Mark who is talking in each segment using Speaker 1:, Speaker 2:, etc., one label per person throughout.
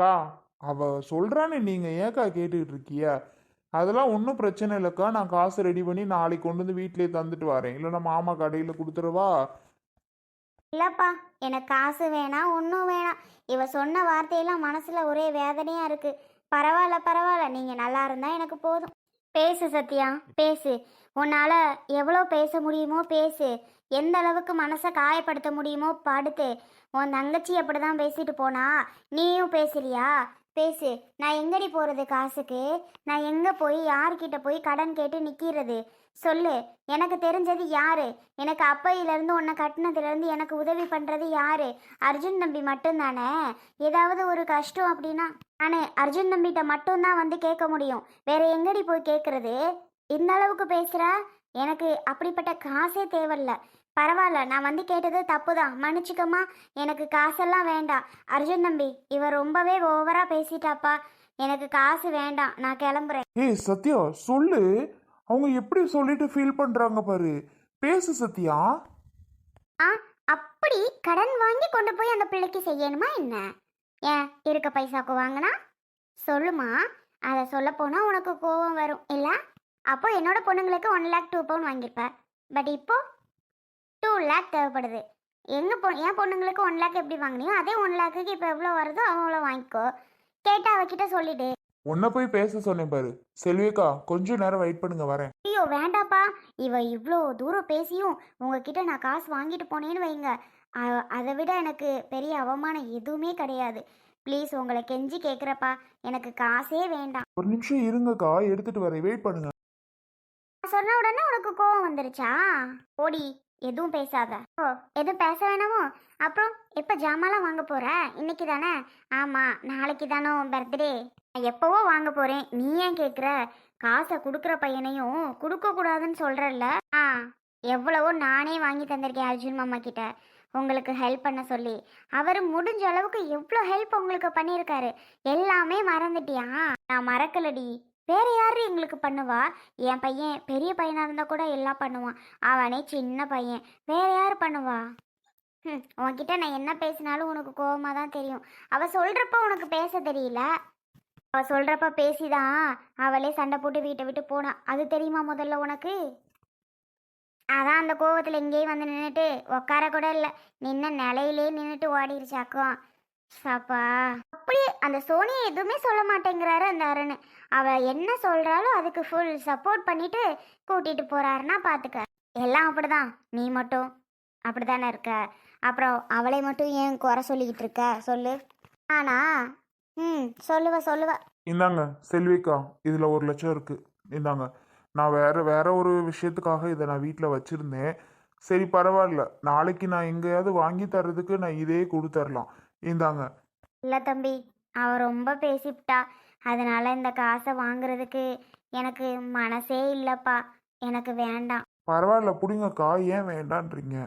Speaker 1: அக்கா அவ சொல்கிறான்னு நீங்கள் ஏக்கா கேட்டுக்கிட்டு இருக்கிய அதெல்லாம் ஒன்றும் பிரச்சனை இல்லைக்கா. நான் காசு ரெடி பண்ணி நாளைக்கு கொண்டு வந்து வீட்டிலேயே தந்துட்டு வரேன். இல்லைன்னா மாமா கடையில் கொடுத்துருவா
Speaker 2: இல்லைப்பா. எனக்கு காசு வேணாம் ஒன்றும் வேணாம். இவ சொன்ன வார்த்தையெல்லாம் மனசில் ஒரே வேதனையாக இருக்குது பரவாயில்ல பரவாயில்ல. நீங்கள் நல்லா இருந்தால் எனக்கு போதும். பேசு சத்யா பேசு. உன்னால் எவ்வளோ பேச முடியுமோ பேசு. எந்த அளவுக்கு மனசை காயப்படுத்த முடியுமோ படுத்து. உன் தங்கச்சி அப்படி தான் பேசிட்டு போனா நீயும் பேசுறியா? பேசு. நான் எங்கடி போகிறது காசுக்கு? நான் எங்கே போய் யார்கிட்ட போய் கடன் கேட்டு நிற்கிறது சொல்லு. எனக்கு தெரிஞ்சது யாரு? எனக்கு அப்பையிலேருந்து உன்னை கட்டினதுலேருந்து எனக்கு உதவி பண்ணுறது யாரு? அர்ஜுன் தம்பி மட்டும்தானே? ஏதாவது ஒரு கஷ்டம் அப்படின்னா நான் அர்ஜுன் தம்பிகிட்ட மட்டும்தான் வந்து கேட்க முடியும். வேற எங்கடி போய் கேட்குறது? இந்த அளவுக்கு பேசுகிற எனக்கு அப்படிப்பட்ட காசே தேவையில்ல. பரவாயில்ல நான் வந்து கேட்டது தப்பு தான் மன்னிச்சுக்கம்மா எனக்கு காசெல்லாம் வேண்டாம். அர்ஜுன் தம்பி இவ ரொம்பவே ஓவராக பேசிட்டாப்பா. எனக்கு காசு வேண்டாம் நான் கிளம்புறேன்.
Speaker 1: ஏய் சத்யா சொல்லு. அவங்க எப்படி சொல்லிட்டு ஃபீல் பண்றாங்க பாரு. பேசு சத்யா.
Speaker 2: ஆ அப்படி கடன் வாங்கி கொண்டு போய் அந்த பிள்ளைக்கு செய்யணுமா என்ன? ஏன் இருக்க பைசாக்கு வாங்கினா? சொல்லுமா. அதை சொல்ல போனால் உனக்கு கோவம் வரும் இல்லை? அப்போ என்னோட பொண்ணுங்களுக்கு ஒன் லேக் டூ பவுன் வாங்கியிருப்ப. பட் இப்போ டூ லேக் தேவைப்படுது. எங்கள் பொ என் பொண்ணுங்களுக்கு ஒன் லேக் எப்படி வாங்கினியோ அதே ஒன் லேக்குக்கு இப்போ எவ்வளோ வருதோ அவ்வளோ வாங்கிக்கோ. கேட்டால் அவகிட்ட சொல்லிடு.
Speaker 1: உன்னை போய் பேச சொன்னேன் பாரு. செல்விக்கா கொஞ்ச நேரம் வெயிட் பண்ணுங்க வரேன்.
Speaker 2: ஐயோ வேண்டாப்பா. இவ இவ்வளோ தூரம் பேசியும் உங்ககிட்ட நான் காசு வாங்கிட்டு போனேன்னு வைங்க. அதை விட எனக்கு பெரிய அவமானம் எதுவுமே கிடையாது. ப்ளீஸ் உங்களை கெஞ்சி கேட்குறப்பா எனக்கு காசே வேண்டாம்.
Speaker 1: ஒரு நிமிஷம் இருங்கக்கா எடுத்துட்டு வரேன். வெயிட் பண்ணுங்க.
Speaker 2: நான் சொன்ன உடனே உனக்கு கோவம் வந்துருச்சா? ஓடி எதுவும் பேசாத. ஓ எதுவும் பேச வேணாமோ? அப்புறம் எப்போ ஜாமாலாம் வாங்க போற? இன்னைக்கு தானே? ஆமாம் நாளைக்கு தானோ பர்த்டே நான் எப்போவோ வாங்க போகிறேன் நீ ஏன் கேட்குற காசை கொடுக்குற பையனையும் கொடுக்கக்கூடாதுன்னு சொல்கிறல்ல ஆ எவ்வளவோ நானே வாங்கி தந்திருக்கேன் அர்ஜுன் மாமா கிட்ட. உங்களுக்கு ஹெல்ப் பண்ண சொல்லி. அவர் முடிஞ்ச அளவுக்கு எவ்வளோ ஹெல்ப் உங்களுக்கு பண்ணியிருக்காரு. எல்லாமே மறந்துட்டியா? நான் மறக்கலடி. வேற யார் எங்களுக்கு பண்ணுவா? என் பையன் பெரிய பையனாக இருந்தால் கூட எல்லாம் பண்ணுவான். அவனே சின்ன பையன். வேற யார் பண்ணுவா? ம் உன்கிட்ட நான் என்ன பேசினாலும் உனக்கு கோவமாக தான் தெரியும். அவள் சொல்கிறப்ப உனக்கு பேச தெரியல. அவள் சொல்கிறப்ப பேசிதான் அவளே சண்டை போட்டு வீட்டை விட்டு போனான் அது தெரியுமா முதல்ல உனக்கு? அதான் அந்த கோவத்தில் எங்கேயும் வந்து நின்றுட்டு உட்கார கூட இல்லை. நின்ன நிலையிலே நின்றுட்டு ஓடிடுச்சாக்கும் சாப்பா. அப்படி அந்த சோனியை எதுவுமே சொல்ல மாட்டேங்கிறாரு அந்த அருண். அவ என்ன சொல்றாளோ அதுக்கு ஃபுல் சப்போர்ட் பண்ணிட்டு கூட்டிட்டு போறாருன்னா பாத்துக்க. எல்லாம் அப்படிதான். நீ மட்டும் அப்படிதானே இருக்க. அப்புறம் அவளை மட்டும் ஏன் குறை சொல்லிக்கிட்டு இருக்க? சொல்லு. ஆனா ம் சொல்லுவ சொல்லுவ.
Speaker 1: இந்தாங்க செல்விக்கா இதுல ஒரு லட்சம் இருக்கு. இந்தாங்க. நான் வேற வேற ஒரு விஷயத்துக்காக இதை நான் வீட்டில் வச்சிருந்தேன். சரி பரவாயில்ல. நாளைக்கு நான் எங்கேயாவது வாங்கி தர்றதுக்கு நான் இதே கொடுத்துர்லாம். இந்தாங்க.
Speaker 2: இல்ல தம்பி அவ ரொம்ப பேசிவிட்டா. அதனால இந்த காசை வாங்குறதுக்கு எனக்கு மனசே இல்லப்பா. எனக்கு வேண்டாம்.
Speaker 1: பரவாயில்ல புடிங்கக்கா. ஏன் வேண்டான்றீங்க?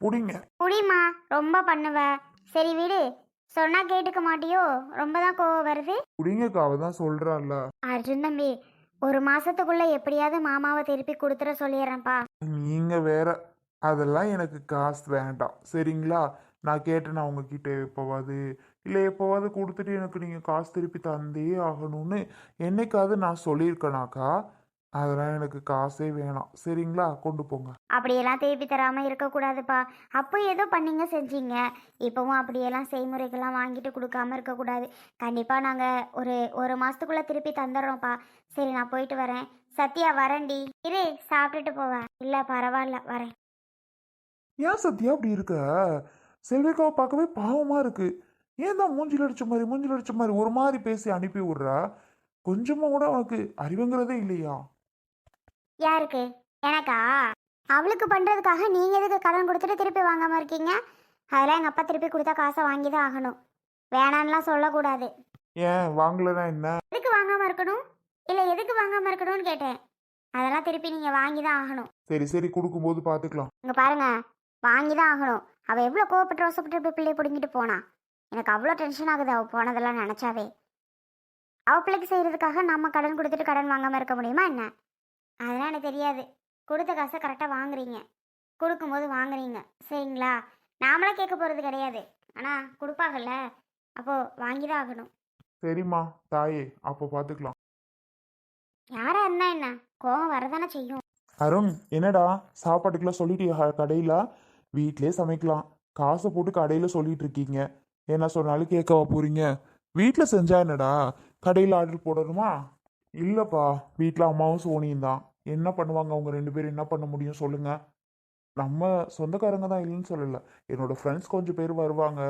Speaker 1: புடிங்க.
Speaker 2: புடிமா ரொம்ப பண்ணுவ. சரி விடு. சொன்னா கேட்டுக்க மாட்டியோ? ரொம்ப தான் கோவம் வருது.
Speaker 1: புடிங்கக்கா. அவ தான் சொல்றாள்ல
Speaker 2: அர்ஜுன் தம்பி ஒரு மாசத்துக்குள்ள எப்படியாவது மாமாவை திருப்பி கொடுத்துட சொல்லிடுறேன்ப்பா
Speaker 1: நீங்க வேற. அதெல்லாம் எனக்கு காசு வேண்டாம். சரிங்களா? நான் கேட்டேன் நான் உங்ககிட்ட எப்போவாது இல்லை எப்போவாது கொடுத்துட்டு எனக்கு நீங்கள் காசு திருப்பி தந்தே ஆகணும்னு என்னைக்காவது நான் சொல்லியிருக்கேனாக்கா அதெல்லாம் எனக்கு காசே வேணாம். சரிங்களா? கொண்டு போங்க.
Speaker 2: அப்படியெல்லாம் திருப்பி தராம இருக்கக்கூடாதுப்பா. அப்போ ஏதோ பண்ணீங்க செஞ்சீங்க. இப்போவும் அப்படியெல்லாம் செய்முறைகள்லாம் வாங்கிட்டு கொடுக்காம இருக்கக்கூடாது. கண்டிப்பாக நாங்கள் ஒரு ஒரு மாசத்துக்குள்ள திருப்பி தந்துடுறோம்ப்பா. சரி நான் போயிட்டு வரேன். சத்யா வரேன்டி. இரு சாப்பிட்டுட்டு போவேன் இல்லை பரவாயில்ல வரேன்.
Speaker 1: ஏன் சத்யா அப்படி இருக்க? செல்விக்காவை பார்க்கவே பாவமாக இருக்கு. ஏன் தான் மூஞ்சில் அடிச்ச மாதிரி மூஞ்சில் அடிச்ச மாதிரி ஒரு மாதிரி பேசி அனுப்பி விட்றா? கொஞ்சமாக கூட உனக்கு அறிவுங்கிறதே இல்லையா?
Speaker 2: யாருக்கு? எனக்கா? அவளுக்கு பண்ணுறதுக்காக நீங்கள் எதுக்கு கடன் கொடுத்துட்டு திருப்பி வாங்காமல் இருக்கீங்க? அதெல்லாம் எங்கள் அப்பா திருப்பி கொடுத்தா காசை வாங்கி தான் ஆகணும். வேணான்லாம் சொல்லக்கூடாது.
Speaker 1: ஏன்? வாங்கலைன்னா என்ன?
Speaker 2: எதுக்கு வாங்காமல் இருக்கணும்? இல்லை எதுக்கு வாங்காமல் இருக்கணும்னு கேட்டேன். அதெல்லாம் திருப்பி நீங்கள் வாங்கி தான் ஆகணும்.
Speaker 1: சரி சரி கொடுக்கும்போது பார்த்துக்கலாம்
Speaker 2: இங்கே பாருங்க. வாங்கி தான் ஆகணும். அவள் எவ்வளோ கோவப்பட்டு ரோசப்பட்டு போய் பிள்ளைய பிடுங்கிட்டு போனா? எனக்கு அவ்வளோ டென்ஷன் ஆகுது அவள் போனதெல்லாம் நினச்சாவே. அவள் பிள்ளைக்கு செய்கிறதுக்காக நம்ம கடன் கொடுத்துட்டு கடன் வாங்காமல் இருக்க முடியுமா என்ன? அதெல்லாம் எனக்கு தெரியாது. கொடுத்த காசை கரெக்டாக வாங்குறீங்க. கொடுக்கும்போது வாங்குறீங்க. சரிங்களா? நாமளே கேட்க போகிறது கிடையாது. ஆனால் கொடுப்பாங்கல்ல. அப்போது வாங்கி தான் ஆகணும்.
Speaker 1: சரிம்மா தாயே. அப்போ பார்த்துக்கலாம்
Speaker 2: யாரா இருந்தா என்ன? கோவம் வரதானே செய்யும்.
Speaker 1: அருண் என்னடா? சாப்பாட்டுக்கெல்லாம் சொல்லிட்டியா? கடையில்? வீட்டிலே சமைக்கலாம். காசை போட்டு கடையில் சொல்லிட்டு இருக்கீங்க என்ன சொன்னாலும் கேட்கவா போறீங்க? வீட்டில் செஞ்சா என்னடா? கடையில் ஆர்டர் போடணுமா? இல்லைப்பா. வீட்டில் அம்மாவும் சோனியும் தான். என்ன பண்ணுவாங்க அவங்க ரெண்டு பேரும்? என்ன பண்ண முடியும் சொல்லுங்க. நம்ம சொந்தக்காரங்க தான் இல்லைன்னு சொல்லலை. என்னோட ஃப்ரெண்ட்ஸ் கொஞ்சம் பேர் வருவாங்க.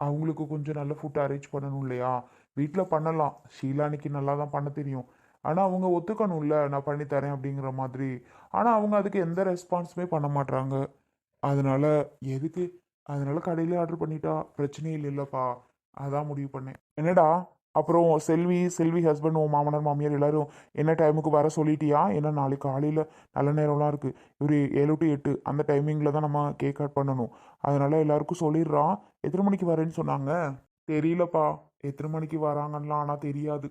Speaker 1: அவங்களுக்கு கொஞ்சம் நல்ல ஃபுட் அரேஞ்ச் பண்ணணும் இல்லையா? வீட்டில் பண்ணலாம். ஷீலானிக்கு நல்லா தான் பண்ண தெரியும். ஆனால் அவங்க ஒத்துக்கணும்ல. நான் பண்ணித்தரேன் அப்படிங்கிற மாதிரி. ஆனால் அவங்க அதுக்கு எந்த ரெஸ்பான்ஸுமே பண்ண மாட்றாங்க. அதனால் எதுக்கு? அதனால் கடையிலே ஆர்டர் பண்ணிட்டா பிரச்சனையே இல்லைல்லப்பா. அதான் முடிவு பண்ணேன். என்னடா? அப்புறம் செல்வி செல்வி ஹஸ்பண்ட் உன் மாமனார் மாமியார் எல்லாரும் என்ன டைமுக்கு வர சொல்லிட்டியா? ஏன்னா நாளைக்கு காலையில் நல்ல நேரம்லாம் இருக்குது ஒரு ஏழு டு எட்டு. அந்த டைமிங்கில் தான் நம்ம கேக் கட் பண்ணணும். அதனால் எல்லாருக்கும் சொல்லிடுறான் எத்தனை மணிக்கு வரேன்னு சொன்னாங்க? தெரியலப்பா. எத்தனை மணிக்கு வராங்கலாம் ஆனால் தெரியாது.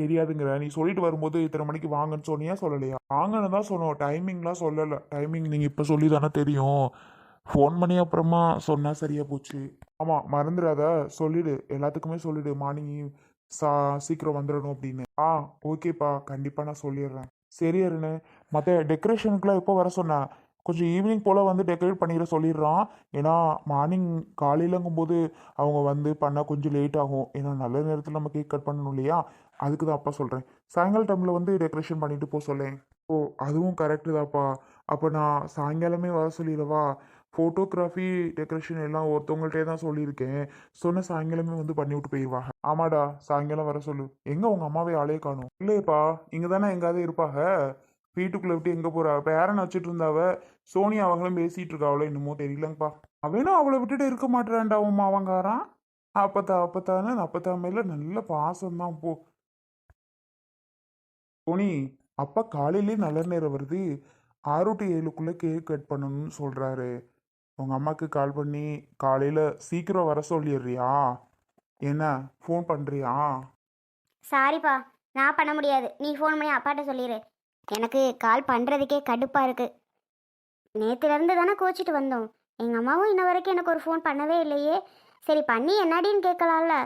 Speaker 1: தெரியாதுங்கிற. நீ சொல்லிட்டு வரும்போது இத்தனை மணிக்கு வாங்கன்னு சொன்னியா சொல்லலையா? வாங்கன்னு தான் சொன்னோம். டைமிங்லாம் சொல்லலை. டைமிங் நீங்கள் இப்போ சொல்லி தானே தெரியும். ஃபோன் பண்ணி அப்புறமா சொன்னால் சரியாக போச்சு. ஆமாம் மறந்துடாத சொல்லிடு. எல்லாத்துக்குமே சொல்லிடு. மார்னிங் சா சீக்கிரம் வந்துடணும் அப்படின்னு. ஆ ஓகேப்பா. கண்டிப்பாக நான் சொல்லிடுறேன். சரி அருணு. மற்ற டெக்கரேஷனுக்குலாம் எப்போ வர சொன்னேன் கொஞ்சம் ஈவினிங் போல் வந்து டெக்கரேட் பண்ணிட சொல்லிடுறான். ஏன்னா மார்னிங் காலையிலங்கும்போது அவங்க வந்து பண்ணால் கொஞ்சம் லேட் ஆகும். ஏன்னா நல்ல நேரத்தில் நம்ம கேக் கட் பண்ணணும் இல்லையா? அதுக்கு தான் அப்பா சொல்கிறேன் சாயங்கால டைமில் வந்து டெக்கரேஷன் பண்ணிட்டு போக சொல்லேன். ஓ அதுவும் கரெக்டு தான்ப்பா. அப்போ நான் சாயங்காலமே வர சொல்லிடவா? ஃபோட்டோகிராஃபி டெக்கரேஷன் எல்லாம் ஒருத்தவங்கள்ட்டே தான் சொல்லியிருக்கேன். சொன்ன சாயங்காலமே வந்து பண்ணி விட்டு போயிடுவாங்க ஆமாடா சாயங்காலம் வர சொல்லு. எங்கே உங்கள் அம்மாவே ஆளே காணும். இல்லையப்பா இங்கே தானே எங்காவது இருப்பாங்க வீட்டுக்குள்ளே விட்டு எங்கே போகிறா பேரன் வச்சுட்டு இருந்தாவ? சோனி அவங்களும் பேசிகிட்டு இருக்காவளோ என்னமோ தெரியலங்கப்பா. அவனும் அவளை விட்டுட்டு இருக்க மாட்டேறான்டா உன் அவங்காரான் அப்பத்தா அப்பத்தானு அப்பத்தா மேலே நல்ல பாசம் தான் போ. போனி அப்பா காலையிலே நல்ல நேரம் வருது. ஆறு டு ஏழுக்குள்ளே கேக் கட் பண்ணணும்னு சொல்கிறாரு உங்கள் அம்மாவுக்கு கால் பண்ணி காலையில் சீக்கிரம் வர சொல்லிடுறியா? என்ன ஃபோன் பண்ணுறியா
Speaker 2: சாரிப்பா நான் பண்ண முடியாது. நீ ஃபோன் பண்ணி அப்பாட்ட சொல்லிடு எனக்கு கால் பண்ணுறதுக்கே கடுப்பாக இருக்குது நேற்றுலேருந்து தானே கோச்சிட்டு வந்தோம். எங்கள் அம்மாவும் இன்ன வரைக்கும் எனக்கு ஒரு ஃபோன் பண்ணவே இல்லையே. சரி பண்ணி என்னடின்னு கேட்கலாம்ல.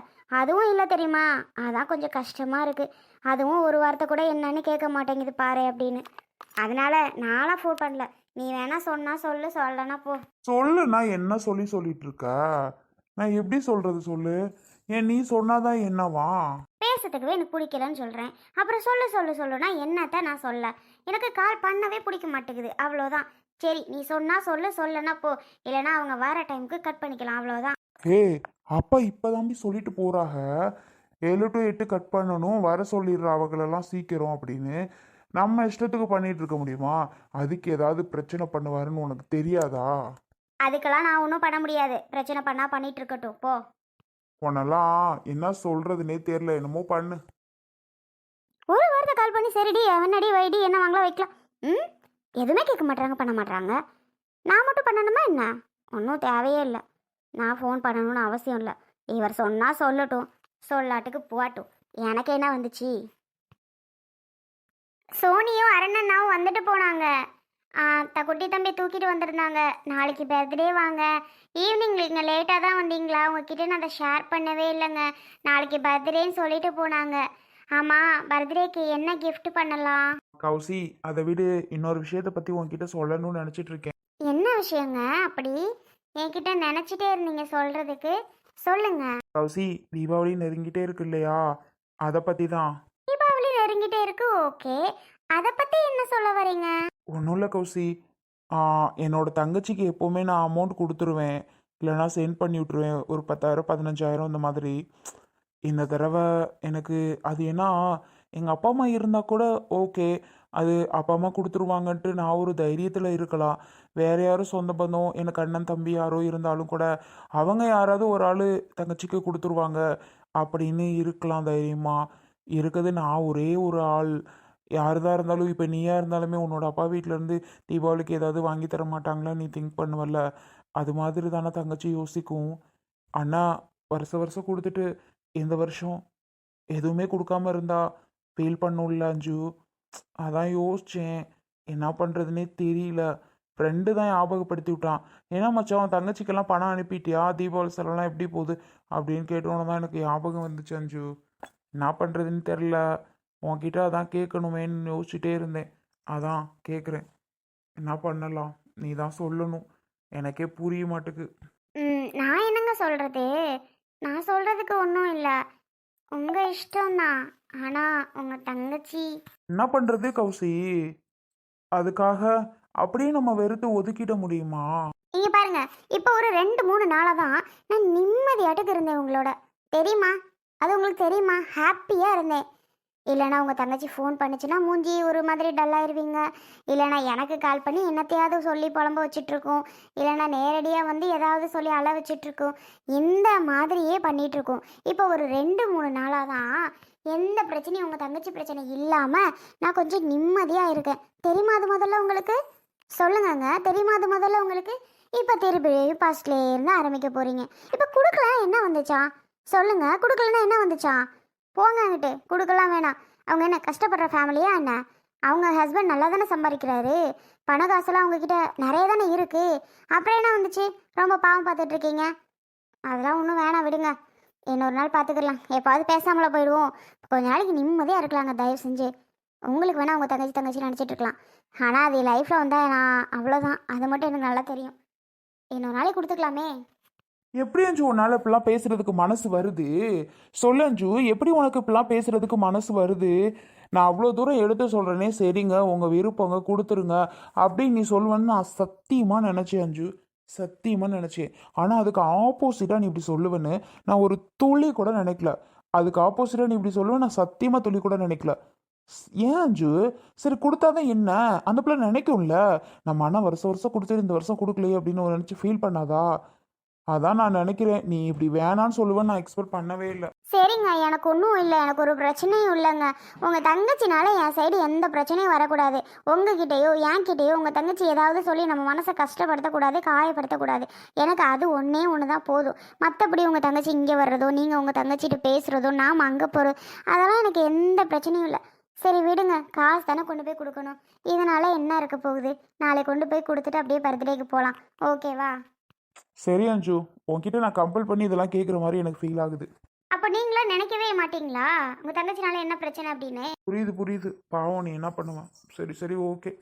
Speaker 2: அதுவும் இல்லை தெரியுமா? அதான் கொஞ்சம் கஷ்டமாக இருக்குது அதுவும் ஒரு வார்த்தை கூட என்னன்னு கேட்க மாட்டேங்குது பாரு அப்படின்னு. அதனால நான்லாம் ஃபோன் பண்ணல. நீ வேணா சொன்னா சொல்லு சொல்லனா போ.
Speaker 1: சொல்லு நான் என்ன சொல்லி சொல்லிட்டு இருக்க? நான் எப்படி சொல்றது சொல்லு? ஏன் நீ சொன்னாதான் என்னவா?
Speaker 2: பேசுறதுக்கவே எனக்கு பிடிக்கலன்னு சொல்கிறேன் அப்புறம் சொல்லு சொல்லு சொல்லுனா என்னத்த நான் சொல்ல? எனக்கு கால் பண்ணவே பிடிக்க மாட்டேங்குது. அவ்வளோதான் சரி நீ சொன்னா சொல்லு சொல்லனா போ. இல்லைன்னா அவங்க வர டைமுக்கு கட் பண்ணிக்கலாம். அவ்வளோதான்
Speaker 1: ஹே அப்பா இப்போதாம்பி சொல்லிட்டு போறாக. ஏழு டு எட்டு கட் பண்ணணும் வர சொல்லிடுற அவங்களெல்லாம் சீக்கிரம் அப்படின்னு. நம்ம இஷ்டத்துக்கு பண்ணிட்டு இருக்க முடியுமா? அதுக்கு ஏதாவது பிரச்சனை பண்ணுவாருன்னு உனக்கு தெரியாதா?
Speaker 2: அதுக்கெல்லாம் நான் ஒன்றும் பண்ண முடியாது. பிரச்சனை பண்ணா பண்ணிட்டு இருக்கட்டும். போ.
Speaker 1: உன்னெல்லாம் என்ன சொல்றதுனே தெரியல. என்னமோ பண்ணு.
Speaker 2: ஒரு வாரத்தை கால் பண்ணி சரிடி அவனடி வைடி என்ன வாங்கலாம் வைக்கலாம். ம்? எதுவுமே கேட்க மாட்டாங்க பண்ண மாட்டாங்க நான் மட்டும் பண்ணணுமா என்ன? ஒன்றும் தேவையே இல்லை. நான் ஃபோன் பண்ணணும்னு அவசியம் இல்லை. இவர் சொன்னால் சொல்லட்டும். சொல்லாட்டுக்கு போகட்டும். எனக்கு என்ன வந்துச்சு? சோனியும் அருணண்ணாவும் வந்துட்டு போனாங்க. த குட்டி தம்பி தூக்கிட்டு வந்திருந்தாங்க. நாளைக்கு பர்த்டே வாங்க. ஈவினிங் நீங்கள் லேட்டாக தான் வந்தீங்களா? உங்ககிட்ட நான் அதை ஷேர் பண்ணவே இல்லைங்க. நாளைக்கு பர்த்டேன்னு சொல்லிட்டு போனாங்க. ஆமாம் பர்த்டேக்கு என்ன gift பண்ணலாம்?
Speaker 1: கௌசி அதை விடு. இன்னொரு விஷயத்தை பத்தி உன்கிட்ட சொல்லணும்னு நினைச்சிட்டு இருக்கேன்.
Speaker 2: என்ன விஷயங்க அப்படி? என்கிட்ட நினச்சிட்டே இருந்தீங்க சொல்கிறதுக்கு சொல்லுங்க.
Speaker 1: கௌசி தீபாவளி நெருங்கிட்டே இருக்கு இல்லையா? அதை பத்தி தான்.
Speaker 2: தீபாவளி நெருங்கிட்டே இருக்கு ஓகே. அதை பற்றி என்ன சொல்ல வரீங்க?
Speaker 1: ஒன்றும் இல்லை கௌசி. ஆ, என்னோட தங்கச்சிக்கு எப்போவுமே நான் அமௌண்ட் கொடுத்துருவேன். இல்லைனா சென்ட் பண்ணி விட்ருவேன் ஒரு பத்தாயிரம் பதினஞ்சாயிரம் இந்த மாதிரி. இந்த தடவை எனக்கு அது ஏன்னா எங்கள் அப்பா அம்மா இருந்தால் கூட ஓகே. அது அப்பா அம்மா கொடுத்துருவாங்கன்ட்டு நான் ஒரு தைரியத்தில் இருக்கலாம். வேற யாரும் சொந்த பந்தம் எனக்கு அண்ணன் தம்பி யாரோ இருந்தாலும் கூட அவங்க யாராவது ஒரு ஆள் தங்கச்சிக்கு கொடுத்துருவாங்க. அப்படின்னு இருக்கலாம் தைரியமாக இருக்குது நான் ஒரே ஒரு ஆள். யாருதான் இருந்தாலும் இப்போ நீயா இருந்தாலுமே உன்னோட அப்பா வீட்டிலேருந்து தீபாவளிக்கு ஏதாவது வாங்கி தர மாட்டாங்களா? நீ திங்க் பண்ணுவல்ல. அது மாதிரி தானே தங்கச்சி யோசிக்கும். அண்ணா வருஷ வருஷம் கொடுத்துட்டு இந்த வருஷம் எதுவுமே கொடுக்காம இருந்தா ஃபீல் பண்ணும்ல அஞ்சு. அதான் யோசிச்சேன். என்ன பண்ணுறதுனே தெரியல. ஃப்ரெண்டு தான் ஞாபகப்படுத்தி விட்டான் ஏன்னா மச்சான் அவன் தங்கச்சிக்கெல்லாம் பணம் அனுப்பிட்டியா? தீபாவளி செலவுலாம் எப்படி போகுது? அப்படின்னு கேட்டோன்னு தான் எனக்கு ஞாபகம் வந்துச்சு அஞ்சு. என்ன பண்ணுறதுன்னு தெரில உன்கிட்ட அதான் கேட்கணுமேன்னு யோசிச்சுட்டே இருந்தேன். அதான் கேட்குறேன். என்ன பண்ணலாம்? நீ தான் சொல்லணும். எனக்கே புரிய மாட்டுக்கு.
Speaker 2: நான் என்னங்க சொல்கிறது நான் சொல்கிறதுக்கு ஒன்றும் இல்லை. உங்கள் இஷ்டம்தான். ஆனால் உங்கள் தங்கச்சி.
Speaker 1: என்ன பண்ணுறது கௌசி? அதுக்காக அப்படியே நம்ம வெறுத்து ஒதுக்கிட முடியுமா?
Speaker 2: இங்க பாருங்க இப்போ ஒரு ரெண்டு மூணு நாளாக தான் நான் நிம்மதியாட்டுக்கு இருந்தேன் உங்களோட. தெரியுமா? அது உங்களுக்கு தெரியுமா? ஹாப்பியாக இருந்தேன். இல்லைனா உங்கள் தங்கச்சி ஃபோன் பண்ணுச்சுன்னா மூஞ்சி ஒரு மாதிரி டல்லாயிருவீங்க இல்லைனா எனக்கு கால் பண்ணி என்னத்தையாவது சொல்லி புலம்ப வச்சிட்ருக்கோம் இல்லைனா நேரடியாக வந்து ஏதாவது சொல்லி அழ வச்சிட்ருக்கோம் இந்த மாதிரியே பண்ணிகிட்ருக்கோம் இப்போ ஒரு ரெண்டு மூணு நாளாக தான் எந்த பிரச்சனையும் உங்கள் தங்கச்சி பிரச்சனை இல்லாமல் நான் கொஞ்சம் நிம்மதியாக இருக்கேன். தெரியுமா அது முதல்ல உங்களுக்கு? சொல்லுங்கங்க. தெரியுமா அது முதல்ல உங்களுக்கு? இப்போ திருப்பி ஃபர்ஸ்ட்லேயே இருந்து ஆரம்பிக்க போகிறீங்க இப்போ கொடுக்கலாம் என்ன வந்துச்சா? சொல்லுங்கள் கொடுக்கலன்னா என்ன வந்துச்சா? போங்க அங்கிட்டு. கொடுக்கலாம் வேணாம். அவங்க என்ன கஷ்டப்படுற ஃபேமிலியா என்ன? அவங்க ஹஸ்பண்ட் நல்லா தானே சம்பாதிக்கிறாரு? பண காசெல்லாம் அவங்கக்கிட்ட நிறைய தானே இருக்குது அப்புறம் என்ன வந்துச்சு? ரொம்ப பாவம் பார்த்துட்ருக்கீங்க. அதெல்லாம் ஒன்றும் வேணாம் விடுங்க. இன்னொரு நாள் பார்த்துக்கலாம். எப்பாவது பேசாமல போயிடுவோம். கொஞ்ச நாளைக்கு நிம்மதியாக இருக்கலாங்க தயவு செஞ்சு. உங்களுக்கு வேணால் உங்கள் தங்கச்சி தங்கச்சி நினச்சிட்டு இருக்கலாம் ஆனால் அது லைஃப்பில் வந்தால் நான் அவ்வளோதான் அது மட்டும் எனக்கு நல்லா தெரியும். இன்னொரு நாளைக்கு கொடுத்துக்கலாமே.
Speaker 1: எப்படி அஞ்சு உன்னால இப்படிலாம் பேசுறதுக்கு மனசு வருது. சொல்லு அஞ்சு எப்படி உனக்கு இப்படிலாம் பேசுறதுக்கு மனசு வருது? நான் அவ்வளோ தூரம் எடுத்து சொல்கிறேனே சரிங்க உங்கள் விருப்பங்க கொடுத்துருங்க. அப்படின்னு நீ சொல்லுவேன்னு நான் சத்தியமாக நினச்சேன் அஞ்சு. சத்தியமாக நினச்சேன். ஆனால் அதுக்கு ஆப்போசிட்டாக நீ இப்படி சொல்லுவேன்னு நான் ஒரு துளி கூட நினைக்கல. அதுக்கு ஆப்போசிட்டாக நீ இப்படி சொல்லுவேன் நான் சத்தியமாக துளி கூட நினைக்கல. ஏன் அஞ்சு? சரி கொடுத்தாதான் என்ன? அந்த பிள்ளை நினைக்கும்ல. நம்ம அண்ணா வருஷம் வருஷம் கொடுத்துட்டு இந்த வருஷம் கொடுக்கலையே அப்படின்னு ஒரு நினச்சி ஃபீல் பண்ணாதா? அதான் நான் நினைக்கிறேன். நீ இப்படி வேணான்னு சொல்லுவேன் நான் எக்ஸ்பெக்ட் பண்ணவே இல்லை.
Speaker 2: சரிங்க எனக்கு ஒன்றும் இல்லை. எனக்கு ஒரு பிரச்சனையும் இல்லைங்க. உங்கள் தங்கச்சினால என் சைடு எந்த பிரச்சனையும் வரக்கூடாது. உங்ககிட்டயோ என்கிட்டயோ உங்கள் தங்கச்சி ஏதாவது சொல்லி நம்ம மனசை கஷ்டப்படுத்தக்கூடாது காயப்படுத்தக்கூடாது. எனக்கு அது ஒன்றே ஒன்று தான் போதும். மற்றபடி உங்கள் தங்கச்சி இங்கே வர்றதோ நீங்கள் உங்கள் தங்கச்சிட்டு பேசுகிறதோ நாம் அங்கே போகிறோம் அதெல்லாம் எனக்கு எந்த பிரச்சனையும் இல்லை. சரி விடுங்க. காசு தானே கொண்டு போய் கொடுக்கணும். இதனால என்ன இருக்க போகுது? நாளை கொண்டு போய் கொடுத்துட்டு அப்படியே பர்த்டேக்கு போகலாம் ஓகேவா
Speaker 1: சரி அஞ்சு. உன்கிட்ட நான் கம்பல் பண்ணி இதெல்லாம் கேட்குற மாதிரி எனக்கு ஃபீல் ஆகுது.
Speaker 2: அப்போ நீங்களாம் நினைக்கவே மாட்டீங்களா? உங்கள் தங்கச்சினால என்ன பிரச்சனை அப்படின்னு?
Speaker 1: புரியுது புரியுது. பாவம் நீ என்ன பண்ணுவேன் சரி சரி ஓகே